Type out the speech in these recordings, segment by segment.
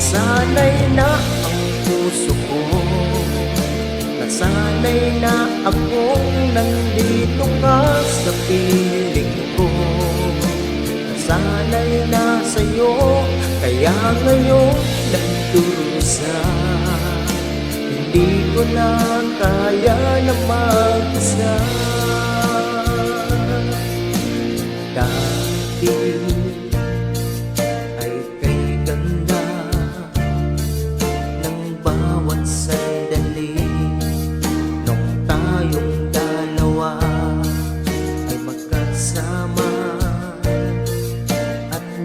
Nasanay na ang puso ko. Nasanay na akong nandito ka sa piling ko. Nasanay na sa'yo Kaya ngayon nagdurusa. Hindi ko na kaya na mag-isa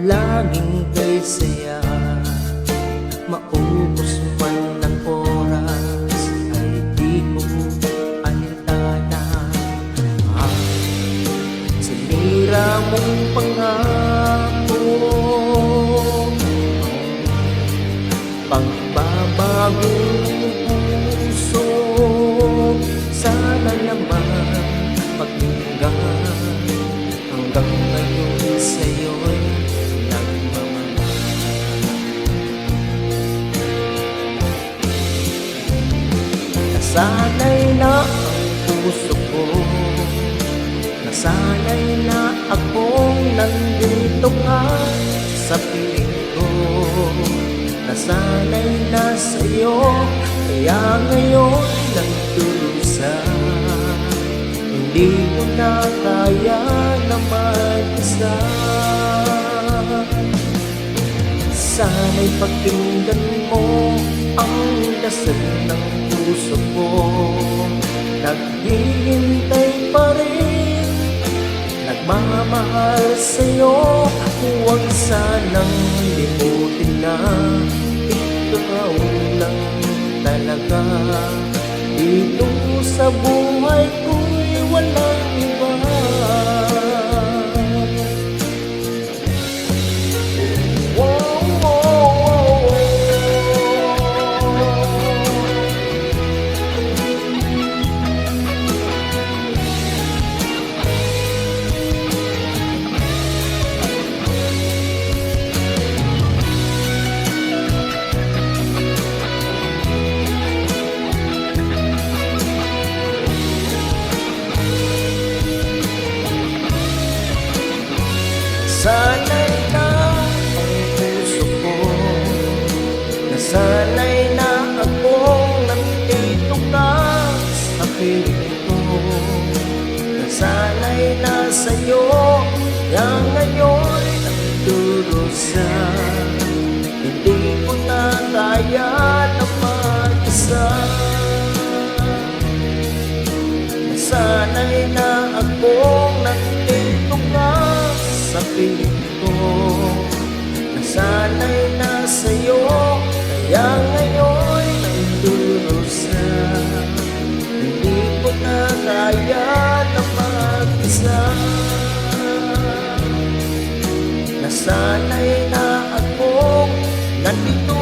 laging kay saya. Maubos man ng oras ay di ko alintana. Ang sinira mong pangako. Pagbabagong puso Sana naman pakinggan Hanggang ngayon sa'yo'y Nasanay na ang puso ko. Nasanay na akong nandito ka sa piling ko. Nasanay na sa'yo Kaya ngayon nagdurusa. Hindi ko na kaya na mag-isa. Sana'y pakinggan mo ang dasal ng puso ko. Naghihintay pa rin. Nagmamahal sa'yo. Huwag sanang limutin na. Ikaw lang talaga. Dito sa buhay ko'y Sanay na ang puso ko. Nasanay na akong nandito ka sa piling ko. Nasanay na sa'yo Kaya ngayon nagdurusa. Hindi sa Nasanay na sa'yo Kaya ngayon nagdurusa Hindi ko na kaya na mag-isa. Nasanay na akong nandito